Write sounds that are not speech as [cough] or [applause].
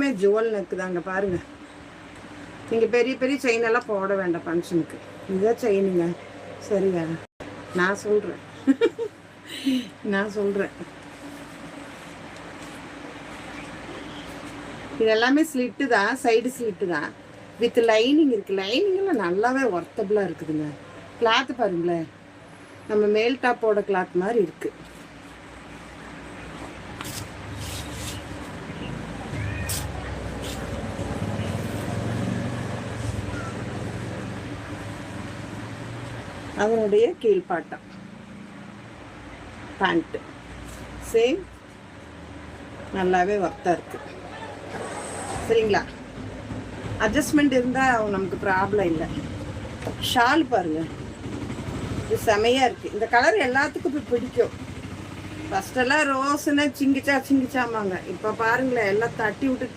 எல்லாமே jewel neck தாங்க பாருங்க. நீங்கள் பெரிய பெரிய செயின் எல்லாம் போட வேண்டாம் ஃபங்க்ஷனுக்கு இதுதான் செயினுங்க சரிங்க. நான் சொல்கிறேன் [laughs] நான் சொல்கிறேன் இது எல்லாமே ஸ்லிட்டு தான் சைடு ஸ்லிட்டு தான். வித் லைனிங் இருக்குது லைனிங்கெல்லாம் நல்லாவே ஒர்த்தபுளாக இருக்குதுங்க. கிளாத்து பாருங்களேன். நம்ம மேல் டாப்போட கிளாத் மாதிரி இருக்குது அதனுடைய கீழ்ப்பாட்டம். பேண்ட்டு சேம் நல்லாவே ஒர்த்தாக இருக்குது சரிங்களா? அட்ஜஸ்ட்மெண்ட் இருந்தால் நமக்கு ப்ராப்ளம் இல்லை. ஷால் பாருங்க. இது செமையாக இருக்குது இந்த கலர் எல்லாத்துக்கும் இப்போ பிடிக்கும். ஃபஸ்ட்டெல்லாம் ரோஸ்னா சிங்கிச்சா சிங்கிச்சாமாங்க இப்போ பாருங்களேன் எல்லாம் தட்டி விட்டுட்டு போய்